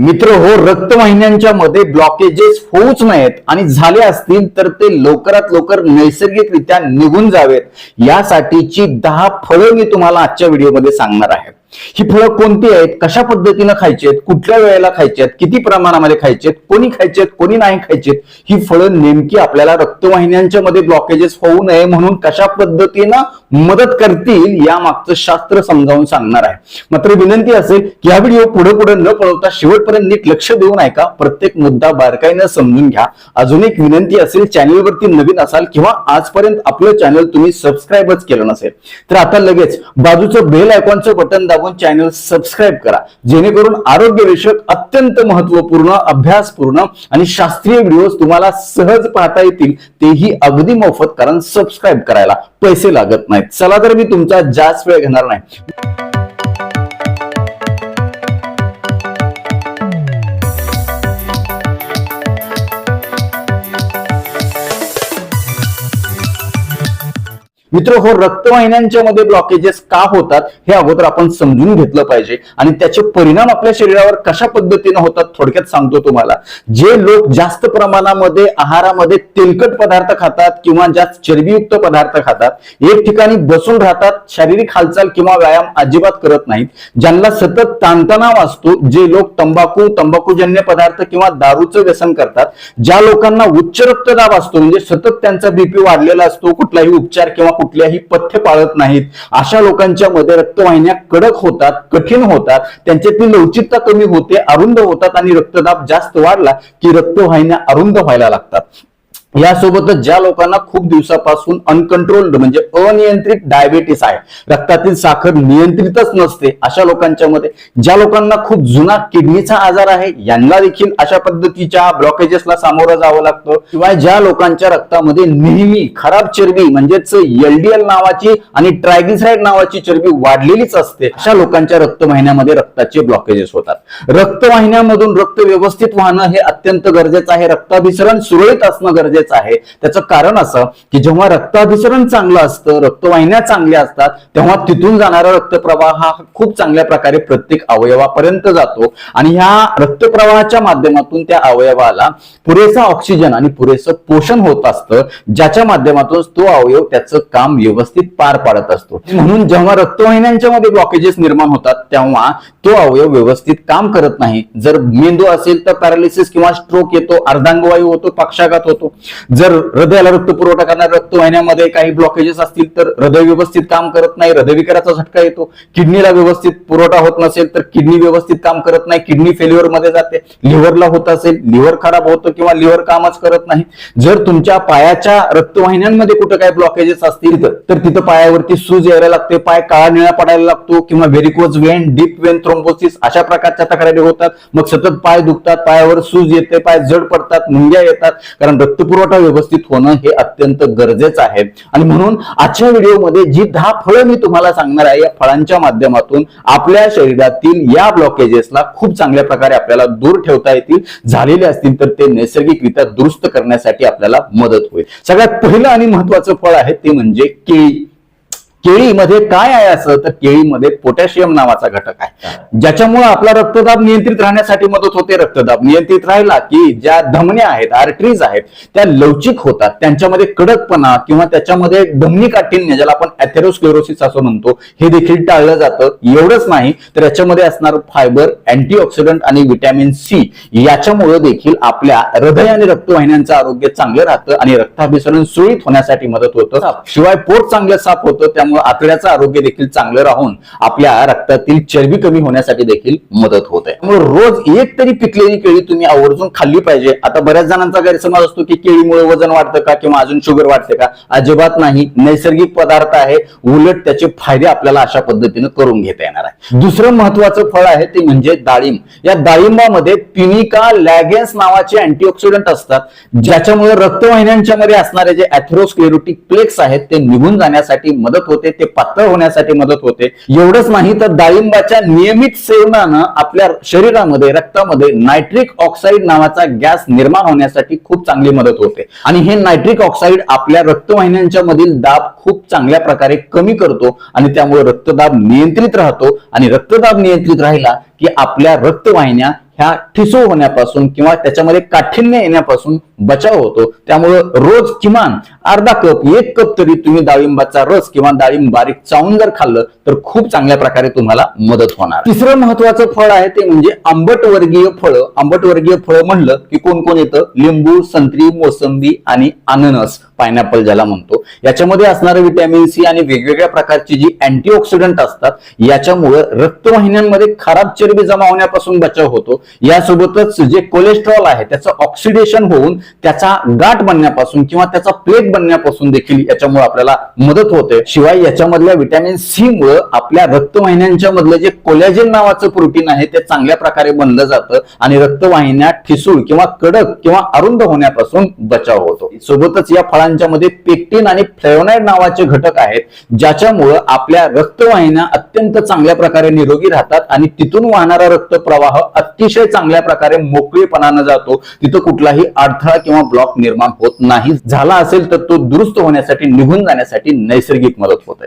मित्र हो रक्तवाहिन्यांच्या मध्ये ब्लॉकेजेस होऊच नयेत आणि झाले असतील तर ते लवकरात लवकर नैसर्गिकरित्या निघून जावेत. यासाठीची दहा फळं मी तुम्हाला आजच्या व्हिडिओमध्ये सांगणार आहे. ही फळं कोणती आहेत? कशा पद्धतीनं खायची आहेत? कुठल्या वेळेला खायची आहेत? किती प्रमाणामध्ये खायची आहेत? कोणी खायची आहेत? कोणी नाही खायची आहेत? ही फळं नेमकी आपल्याला रक्तवाहिन्यांच्या मध्ये ब्लॉकेजेस होऊ नये म्हणून कशा पद्धतीनं मदत करतील या मागचं शास्त्र समजावून सांगणार आहे. मात्र विनंती असेल की हा व्हिडिओ पुढे पुढे न पळवता शेवटपर्यंत नीट लक्ष देऊन ऐका. प्रत्येक मुद्दा बारकाईनं समजून घ्या. अजून एक विनंती असेल चॅनलवरती नवीन असाल किंवा आजपर्यंत आपलं चॅनल तुम्ही सबस्क्राईबच केलं नसेल तर आता लगेच बाजूचं बेल आयकॉनचं बटन दाबून चॅनल सबस्क्राईब करा. जेणेकरून आरोग्यविषयक अत्यंत महत्त्वपूर्ण अभ्यासपूर्ण आणि शास्त्रीय व्हिडिओज तुम्हाला सहज पाहता येतील तेही अगदी मोफत. कारण सबस्क्राईब करायला पैसे लागत नाहीत. चला तर मी तुमचा जास्त वेळ घेणार नाही. मित्र हो रक्तवाहिन्यांच्या मध्ये ब्लॉकेजेस का होतात हे अगोदर आपण समजून घेतलं पाहिजे. आणि त्याचे परिणाम आपल्या शरीरावर कशा पद्धतीने होतात थोडक्यात सांगतो तुम्हाला. जे लोक जास्त प्रमाणामध्ये आहारामध्ये तेलकट पदार्थ खातात किंवा जास्त चरबीयुक्त पदार्थ खातात एक ठिकाणी बसून राहतात शारीरिक हालचाल किंवा व्यायाम अजिबात करत नाहीत. ज्यांना सतत ताणतणाव असतो जे लोक तंबाखू तंबाखूजन्य पदार्थ किंवा दारूचं व्यसन करतात ज्या लोकांना उच्च रक्तदाब असतो म्हणजे सतत त्यांचा बीपी वाढलेला असतो कुठलाही उपचार किंवा कुठल्याही पथ्य पाळत नाहीत. अशा लोकांच्या मध्ये रक्तवाहिन्या कडक होतात कठीण होतात. त्यांच्यातली लवचिकता कमी होते अरुंद होतात आणि रक्तदाब जास्त वाढला की रक्तवाहिन्या अरुंद व्हायला लागतात. यासोबतच ज्या लोकांना खूप दिवसापासून अनकंट्रोल्ड म्हणजे अनियंत्रित डायबेटीस आहे रक्तातील साखर नियंत्रितच नसते अशा लोकांच्या मध्ये ज्या लोकांना खूप जुना किडनीचा आजार आहे यांना देखील अशा पद्धतीच्या ब्लॉकेजेसला सामोरं जावं लागतं. किंवा ज्या लोकांच्या रक्तामध्ये नेहमी खराब चरबी म्हणजेच एलडीएल नावाची आणि ट्रायग्लिसराईड नावाची चरबी वाढलेलीच असते अशा लोकांच्या रक्तवाहिन्यामध्ये रक्ताचे ब्लॉकेजेस होतात. रक्तवाहिन्यामधून रक्त व्यवस्थित वाहणं हे अत्यंत गरजेचं आहे. रक्ताभिसरण सुरळीत असणं गरजेचं आहे. त्याचं कारण असं की जेव्हा रक्ताभिसरण चांगलं असतं रक्तवाहिन्या चांगल्या असतात तेव्हा तिथून जाणारा रक्तप्रवाह हा खूप चांगल्या प्रकारे प्रत्येक अवयवापर्यंत जातो. आणि ह्या रक्तप्रवाहाच्या माध्यमातून त्या अवयवाला पुरेसा ऑक्सिजन आणि पुरेसं पोषण होत असतं ज्याच्या माध्यमातून तो अवयव त्याचं काम व्यवस्थित पार पाडत असतो. म्हणून जेव्हा रक्तवाहिन्यांच्या मध्ये ब्लॉकेजेस निर्माण होतात तेव्हा तो अवयव व्यवस्थित काम करत नाही. जर मेंदू असेल तर पॅरालिसिस किंवा स्ट्रोक येतो अर्धांगवायू होतो पक्षाघात होतो. जर हृदयाला रक्त पुरवठा करणाऱ्या रक्तवाहिन्यामध्ये काही ब्लॉकेजेस असतील तर हृदय व्यवस्थित काम करत नाही हृदयविकाराचा झटका येतो. किडनीला व्यवस्थित पुरवठा होत नसेल तर किडनी व्यवस्थित काम करत नाही किडनी फेल्युअरमध्ये जाते. लिव्हरला होत असेल लिव्हर खराब होतो किंवा लिव्हर कामच करत नाही. जर तुमच्या पायाच्या रक्तवाहिन्यांमध्ये कुठं काही ब्लॉकेजेस असतील तर- तर तिथं पायावरती सूज यायला लागते पाय काळा निळा पडायला लागतो किंवा varicose vein deep vein thrombosis अशा प्रकारच्या तक्रारी होतात. मग सतत पाय दुखतात पायावर सूज येते पाय जड पडतात मुंग्या येतात. कारण रक्तपुरवठा व्यवस्थित होणं हे अत्यंत गरजेचं आहे. आणि म्हणून आजच्या व्हिडिओमध्ये जी दहा फळं मी तुम्हाला सांगणार आहे या फळांच्या माध्यमातून आपल्या शरीरातील या ब्लॉकेजेसला खूप चांगल्या प्रकारे आपल्याला दूर ठेवता येतील झालेले असतील तर ते नैसर्गिकरित्या दुरुस्त करण्यासाठी आपल्याला मदत होईल. सगळ्यात पहिलं आणि महत्वाचं फळ आहे ते म्हणजे केळी. केळीमध्ये काय आहे असं? तर केळीमध्ये पोटॅशियम नावाचा घटक आहे. ज्याच्यामुळे आपला रक्तदाब नियंत्रित राहण्यासाठी मदत होते रक्तदाब. नियंत्रित राहिला की ज्या धमन्या आहेत आर्टरीज आहेत त्या लवचिक होतात. त्यांच्यामध्ये कडकपणा किंवा त्याच्यामध्ये धमनी काठिण्य ज्याला आपण अथेरोस्क्लेरोसिस असं म्हणतो हे देखील टाळलं जातं. एवढंच नाही तर याच्यामध्ये असणार फायबर अँटीऑक्सिडंट आणि व्हिटॅमिन सी याच्यामुळे देखील आपल्या हृदय आणि रक्तवाहिन्यांचं आरोग्य चांगलं राहतं आणि रक्ताभिसरण सुरळीत होण्यासाठी मदत होतं. शिवाय पोट चांगलं साफ होतं त्यामुळे आतड्याचं आरोग्य देखील चांगलं राहून आपल्या रक्तातील चरबी कमी होण्यासाठी देखील मदत होते. त्यामुळे रोज एक तरी पिकलेली केळी तुम्ही आवर्जून खाल्ली पाहिजे. आता बऱ्याच जणांचा गैरसमज असतो की केळीमुळे वजन वाढतं का किंवा अजून शुगर वाढते का? अजिबात नाही. नैसर्गिक पदार्थ आहे. उलट त्याचे फायदे आपल्याला अशा पद्धतीनं करून घेता येणार आहे. दुसरं महत्वाचं फळ आहे ते म्हणजे डाळिंब. या डाळिंबामध्ये पिनिका लॅगेन्स नावाचे अँटीऑक्सिडंट असतात ज्याच्यामुळे रक्तवाहिन्यांच्या मध्ये असणारे जे अथेरोस्क्लेरोटिक प्लेक्स आहेत ते निघून जाण्यासाठी मदत होते. ते पातळ होण्यासाठी मदत होते. एवढंच नाही तर डाळिंबाच्या नियमित सेवनानं आपल्या शरीरामध्ये रक्तामध्ये नायट्रिक ऑक्साईड नावाचा गॅस निर्माण होण्यासाठी खूप चांगली मदत होते. आणि हे नायट्रिक ऑक्साईड आपल्या रक्तवाहिन्यांच्या मधील दाब खूप चांगल्या प्रकारे कमी करतो आणि त्यामुळे रक्तदाब नियंत्रित राहतो. आणि रक्तदाब नियंत्रित राहिला की आपल्या रक्तवाहिन्या ह्या ठिसूळ होण्यापासून किंवा त्याच्यामध्ये काठिण्य येण्यापासून बचाव होतो. त्यामुळं रोज किमान अर्धा कप एक कप तरी तुम्ही डाळिंबाचा रस किंवा डाळिंब बारीक चावून जर खाल्लं तर खूप चांगल्या प्रकारे तुम्हाला मदत होणार. तिसरं महत्वाचं फळ आहे ते म्हणजे आंबटवर्गीय फळं. आंबटवर्गीय फळं म्हणलं की कोण कोण येतं? लिंबू संत्री मोसंबी आणि अननस पायनॅपल ज्याला म्हणतो. याच्यामध्ये असणारं व्हिटॅमिन सी आणि वेगवेगळ्या प्रकारची जी अँटीऑक्सिडंट असतात याच्यामुळे रक्तवाहिन्यांमध्ये खराब चरबी जमा होण्यापासून बचाव होतो. यासोबतच जे कोलेस्ट्रॉल आहे त्याचं ऑक्सिडेशन होऊन त्याचा गाठ बनण्यापासून किंवा त्याचा प्लेट बनण्यापासून देखील याच्यामुळे आपल्याला मदत होते. शिवाय याच्यामधल्या व्हिटॅमिन सी मुळे आपल्या रक्तवाहिन्यांच्या मधलं जे कोलॅजिन नावाचं प्रोटीन आहे ते चांगल्या प्रकारे बनलं जातं आणि रक्तवाहिन्या ठिसूळ किंवा कडक किंवा अरुंद होण्यापासून बचाव होतो. सोबतच या फळांच्या मध्ये पेक्टिन आणि फ्लेवनाइड नावाचे घटक आहेत ज्याच्यामुळं आपल्या रक्तवाहिन्या अत्यंत चांगल्या प्रकारे निरोगी राहतात आणि तिथून वाहणारा रक्तप्रवाह अतिशय चांगल्या प्रकारे मोकळेपणानं जातो तिथं कुठलाही अडथळा किंवा ब्लॉक निर्माण होत नाही. झाला असेल तर तो दुरुस्त होण्यासाठी निघून जाण्यासाठी नैसर्गिक मदत होते.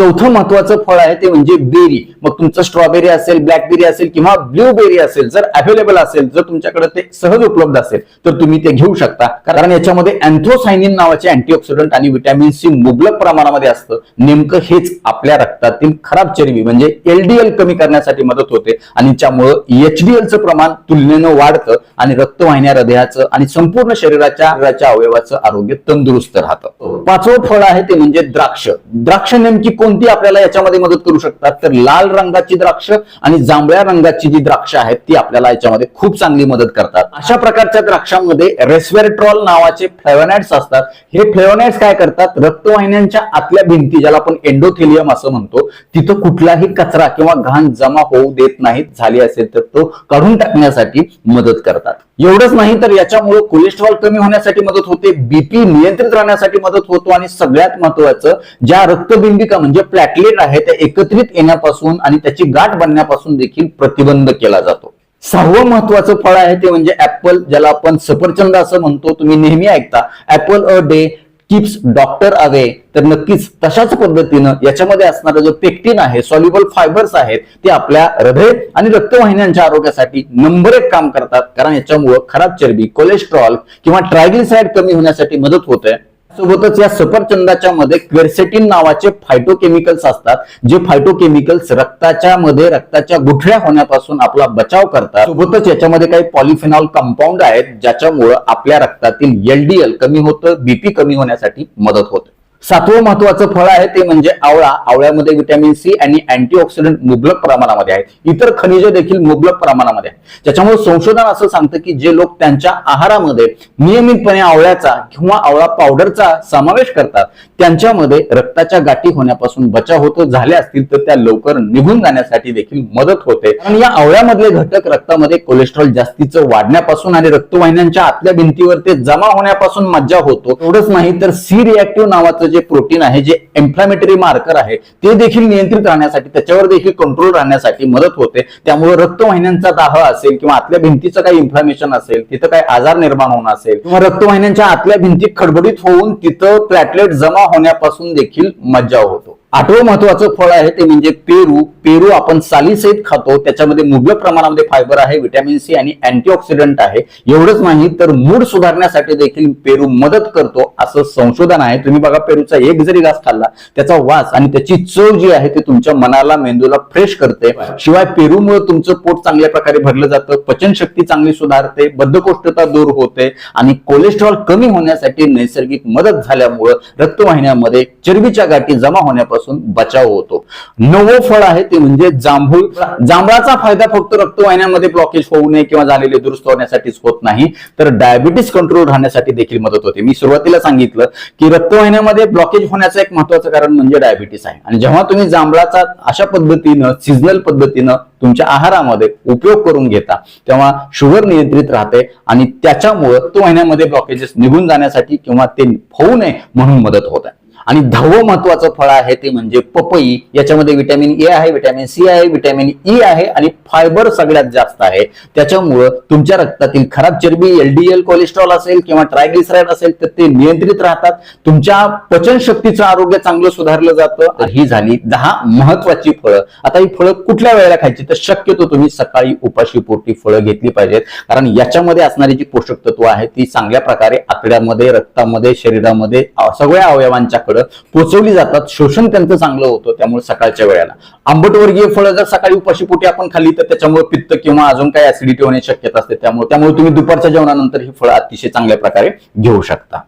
चौथं महत्वाचं फळ आहे ते म्हणजे बेरी मग तुमचं स्ट्रॉबेरी असेल ब्लॅकबेरी असेल किंवा ब्लूबेरी असेल जर अवेलेबल असेल जर तुमच्याकडे ते सहज उपलब्ध असेल तर तुम्ही ते घेऊ शकता. कारण याच्यामध्ये अँथ्रोसायनिन नावाचे अँटीऑक्सिडंट आणि व्हिटॅमिन सी मुबलक प्रमाणामध्ये असतं. नेमकं हेच आपल्या रक्तातील खराब चरबी म्हणजे एलडीएल कमी करण्यासाठी मदत होते. आणि त्यामुळं एचडीएलचं प्रमाण तुलनेनं वाढतं आणि रक्तवाहिन्या हृदयाचं आणि संपूर्ण शरीराच्या अवयवाचं आरोग्य तंदुरुस्त राहतं. पाचवं फळ आहे ते म्हणजे द्राक्ष. द्राक्ष नेमकी कोण कोणती आपल्याला याच्यामध्ये मदत करू शकतात? तर लाल रंगाची द्राक्ष आणि जांभळ्या रंगाची जी द्राक्ष आहेत ती आपल्याला याच्यामध्ये खूप चांगली मदत करतात. अशा प्रकारच्या द्राक्षांमध्ये रेस्वेरेट्रॉल नावाचे फ्लेवनॅट्स असतात. हे फ्लेवनॅट्स काय करतात? रक्तवाहिन्यांच्या आतल्या भिंती ज्याला आपण एंडोथेलियम असं म्हणतो तिथं कुठलाही कचरा किंवा घाण जमा होऊ देत नाहीत. झाली असेल तर तो काढून टाकण्यासाठी मदत करतात. एवढंच नाही तर याच्यामुळे कोलेस्ट्रॉल कमी होण्यासाठी मदत होते बीपी नियंत्रित राहण्यासाठी मदत होतो आणि सगळ्यात महत्वाचं ज्या रक्तबिंबिका म्हणजे प्लॅटलेट आहे ते एकत्रित येण्यापासून आणि त्याची गाठ बनण्यापासून देखील प्रतिबंध केला जातो. सहावं महत्वाचं फळ आहे ते म्हणजे ऍपल ज्याला आपण सफरचंद असं म्हणतो. तुम्ही नेहमी ऐकता apple a day keeps doctor away तर नक्कीच तशाच पद्धतीनं याच्यामध्ये असणारा जो पेक्टिन आहे सॉल्युबल फायबर्स आहेत ते आपल्या हृदय आणि रक्तवाहिन्यांच्या आरोग्यासाठी नंबर एक काम करतात. कारण याच्यामुळं खराब चरबी कोलेस्ट्रॉल किंवा ट्रायग्लिसाइड कमी होण्यासाठी मदत होते. सोबतच या सफरचंदाच्या मध्ये क्वेरसेटिन नावाचे फायटोकेमिकल्स असतात जे फायटोकेमिकल्स रक्ताच्या मध्ये रक्ताच्या गुठळ्या होण्यापासून आपला बचाव करतात. सोबतच याच्यामध्ये काही पॉलिफिनॉल कंपाऊंड आहेत ज्याच्यामुळं आपल्या रक्तातील एलडीएल कमी होतं बीपी कमी होण्यासाठी मदत होते. सातवं महत्वाचं फळ आहे ते म्हणजे आवळा. आवळ्यामध्ये व्हिटॅमिन सी आणि अँटीऑक्सिडंट मुबलक प्रमाणामध्ये आहेत इतर खनिज देखील मुबलक प्रमाणामध्ये आहेत त्याच्यामुळे संशोधन असं सांगतं की जे लोक त्यांच्या आहारामध्ये नियमितपणे आवळ्याचा किंवा आवळा पावडरचा समावेश करतात त्यांच्यामध्ये रक्ताच्या गाठी होण्यापासून बचाव होतो झाले असतील तर त्या लवकर निघून जाण्यासाठी देखील मदत होते. आणि या आवळ्यामधले घटक रक्तामध्ये कोलेस्ट्रॉल जास्तीचं वाढण्यापासून आणि रक्तवाहिन्यांच्या आतल्या भिंतीवर ते जमा होण्यापासून मज्जा होतो. एवढंच नाही तर सी रिॲक्टिव्ह नावाचं जे प्रोटीन आहे जे इन्फ्लॅमेटरी मार्कर आहे ते देखील नियंत्रित राहण्यासाठी त्याच्यावर देखील कंट्रोल राहण्यासाठी मदत होते. त्यामुळे रक्तवाहिन्यांचा दाह असेल किंवा आतल्या भिंतीचं काही इन्फ्लॅमेशन असेल तिथं काही आजार निर्माण होणं असेल किंवा रक्तवाहिन्यांच्या आतल्या भिंती खडबडीत होऊन तिथं प्लॅटलेट जमा होण्यापासून देखील मज्जाव होतो. आठवं महत्वाचं फळ आहे ते म्हणजे पेरू. पेरू आपण सालीसहित खातो. त्याच्यामध्ये मुबलक प्रमाणामध्ये फायबर आहे व्हिटॅमिन सी आणि अँटीऑक्सिडंट आहे. एवढंच नाही तर मूड सुधारण्यासाठी देखील पेरू मदत करतो असं संशोधन आहे. तुम्ही बघा पेरूचा एक जरी घास खाल्ला त्याचा वास आणि त्याची चव जी आहे ते तुमच्या मनाला मेंदूला फ्रेश करते. शिवाय पेरूमुळे तुमचं पोट चांगल्या प्रकारे भरलं जातं पचनशक्ती चांगली सुधारते बद्धकोष्ठता दूर होते आणि कोलेस्ट्रॉल कमी होण्यासाठी नैसर्गिक मदत झाल्यामुळं रक्तवाहिन्यामध्ये चरबीच्या गाठी जमा होण्यापासून बचाव होतो. नवं फळ आहे ते म्हणजे जांभूळ. जांभळाचा फायदा फक्त रक्तवाहिन्यांमध्ये ब्लॉकेज होऊ नये किंवा झालेले दुरुस्त होण्यासाठीच होत नाही तर डायबिटीस कंट्रोल राहण्यासाठी देखील मदत होते. मी सुरुवातीला सांगितलं की रक्तवाहिन्यामध्ये ब्लॉकेज होण्याचं एक महत्वाचं कारण म्हणजे डायबिटीस आहे. आणि जेव्हा तुम्ही जांभळाचा अशा पद्धतीनं सिजनल पद्धतीनं तुमच्या आहारामध्ये उपयोग करून घेता तेव्हा शुगर नियंत्रित राहते आणि त्याच्यामुळं रक्तवाहिन्यामध्ये ब्लॉकेजेस निघून जाण्यासाठी किंवा ते होऊ नये म्हणून मदत होत आहे. आणि दहावं महत्वाचं फळ आहे ते म्हणजे पपई. याच्यामध्ये व्हिटॅमिन ए आहे व्हिटॅमिन सी आहे व्हिटॅमिन ई e आहे आणि फायबर सगळ्यात जास्त आहे. त्याच्यामुळं तुमच्या रक्तातील खराब चरबी एलडीएल कोलेस्ट्रॉल असेल किंवा ट्रायग्लिसराईड असेल तर ते नियंत्रित राहतात. तुमच्या पचनशक्तीचं आरोग्य चांगलं सुधारलं जातं तर ही झाली दहा महत्वाची फळं. आता ही फळं कुठल्या वेळेला खायची? तर शक्यतो तुम्ही सकाळी उपाशी पोटी फळं घेतली पाहिजेत. कारण याच्यामध्ये असणारी जी पोषक तत्व आहे ती चांगल्या प्रकारे आतड्यामध्ये रक्तामध्ये शरीरामध्ये सगळ्या अवयवांच्या फळं पोचवली जातात. शोषण त्यांचं चांगलं होतं त्यामुळे सकाळच्या वेळेला. आंबटवर्गीय फळं जर सकाळी उपाशीपोटी आपण खाल्ली तर त्याच्यामुळे पित्त किंवा अजून काही ऍसिडिटी होण्याची शक्यता असते. त्यामुळे त्यामुळे तुम्ही दुपारच्या जेवणानंतर ही फळं अतिशय चांगल्या प्रकारे घेऊ शकता.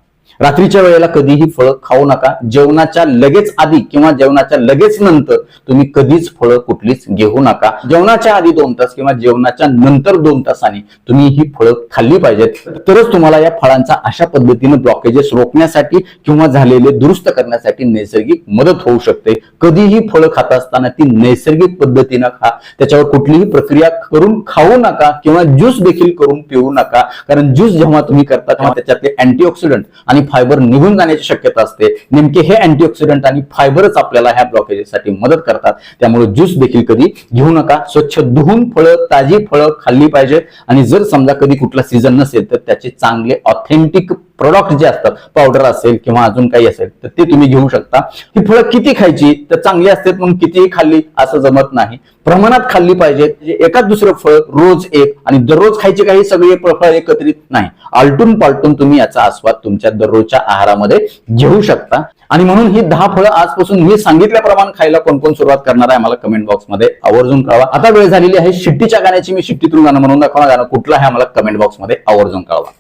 रात्रीच्या वेळेला कधीही फळं खाऊ नका. जेवणाच्या लगेच आधी किंवा जेवणाच्या लगेच नंतर तुम्ही कधीच फळं कुठलीच घेऊ नका. जेवणाच्या आधी दोन तास किंवा जेवणाच्या नंतर दोन तासांनी तुम्ही ही फळं खाल्ली पाहिजेत. तरच तुम्हाला या फळांचा अशा पद्धतीने ब्लॉकेजेस रोखण्यासाठी किंवा झालेले दुरुस्त करण्यासाठी नैसर्गिक मदत होऊ शकते. कधीही फळं खात असताना ती नैसर्गिक पद्धतीनं खा. त्याच्यावर कुठलीही प्रक्रिया करून खाऊ नका किंवा ज्यूस देखील करून पिऊ नका. कारण ज्यूस जेव्हा तुम्ही करता तेव्हा त्याच्यातले अँटीऑक्सिडंट आणि फायबर निघून जाण्याची शक्यता असते. नेमके हे अँटीऑक्सिडंट आणि फायबरच आपल्याला ह्या ब्लॉकेजेससाठी मदत करतात. त्यामुळे ज्यूस देखील कधी घेऊ नका. स्वच्छ धुवून फळं ताजी फळं खाल्ली पाहिजे. आणि जर समजा कधी कुठला सीझन नसेल तर त्याचे चांगले ऑथेंटिक प्रोडक्ट जे असतात पावडर असेल किंवा अजून काही असेल तर ते तुम्ही घेऊ शकता. ही फळं किती खायची तर चांगली असतात म्हणून कितीही खाल्ली असं जमत नाही. प्रमाणात खाल्ली पाहिजे एकाच दुसरं फळ रोज एक आणि दररोज खायचे काही सगळे फळ एकत्रित नाही. आलटून पालटून तुम्ही याचा आस्वाद तुमच्या दररोजच्या आहारामध्ये घेऊ शकता. आणि म्हणून ही दहा फळं आजपासून मी सांगितल्याप्रमाणे खायला कोण कोण सुरुवात करणार आहे मला कमेंट बॉक्समध्ये आवर्जून कळवा. आता वेळ झालेली आहे शिट्टीच्या गाण्याची मी शिट्टीतून गाणं म्हणून दाखवणार गाणं कुठलं आहे मला कमेंट बॉक्समध्ये आवर्जून कळवा.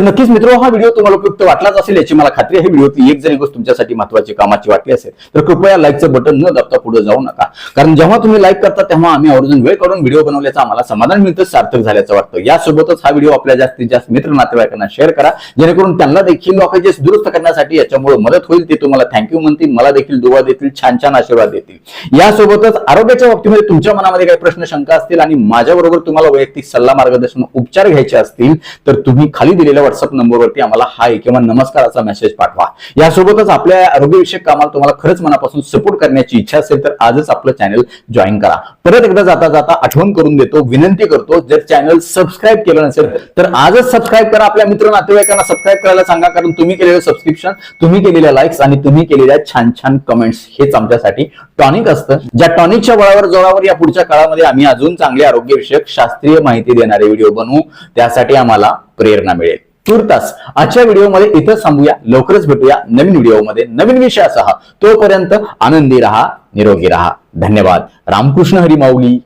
तर नक्कीच मित्र हा व्हिडिओ तुम्हाला उपयुक्त वाटलाच असेल याची मला खात्री आहे. व्हिडिओतली एक जरी गोष्ट तुमच्यासाठी महत्वाची कामाची वाटली असेल तर कृपया लाईकचं बटन न दाबता पुढे जाऊ नका. कारण जेव्हा तुम्ही लाईक करता तेव्हा आम्ही आवर्जून वेळ काढून व्हिडिओ बनवल्याचं आम्हाला समाधान मिळतं सार्थक झाल्याचं वाटतं. यासोबतच हा व्हिडिओ आपल्या जास्तीत जास्त मित्र नातेवाईकांना शेअर करा. जेणेकरून त्यांना देखील लॉकेजेस दुरुस्त करण्यासाठी याच्यामुळे मदत होईल ते तुम्हाला थँक्यू म्हणतील मला देखील दुवा देतील छान छान आशीर्वाद देतील. यासोबतच आरोग्याच्या बाबतीमध्ये तुमच्या मनामध्ये काही प्रश्न शंका असतील आणि माझ्याबरोबर तुम्हाला वैयक्तिक सल्ला मार्गदर्शन उपचार घ्यायचे असतील तर तुम्ही खाली दिलेल्या व्हॉट्सअप नंबरवरती आम्हाला हाय किंवा नमस्कार असा मेसेज पाठवा. यासोबतच आपल्या आरोग्यविषयक कामाला तुम्हाला खरंच मनापासून सपोर्ट करण्याची इच्छा असेल तर आजच आपलं चॅनल जॉईन करा. परत एकदा जाता जाता आठवण करून देतो विनंती करतो जर चॅनल सबस्क्राईब केलं नसेल तर आजच सबस्क्राईब करा आपल्या मित्र नातेवाईकांना सबस्क्राईब करायला सांगा कारण तुम्ही केलेलं सबस्क्रिप्शन तुम्ही केलेल्या लाईक्स आणि तुम्ही केलेल्या छान छान कमेंट्स हेच आमच्यासाठी टॉनिक असतं. ज्या टॉनिकच्या बळावर जोरावर या पुढच्या काळामध्ये आम्ही अजून चांगले आरोग्यविषयक शास्त्रीय माहिती देणारे व्हिडिओ बनवू त्यासाठी आम्हाला प्रेरणा मिळेल. तुर्तास आजच्या व्हिडिओमध्ये इथं थांबूया. लवकरच भेटूया नवीन व्हिडिओमध्ये. नवीन विषयासह तोपर्यंत आनंदी राहा निरोगी राहा. धन्यवाद. रामकृष्ण हरी माऊली.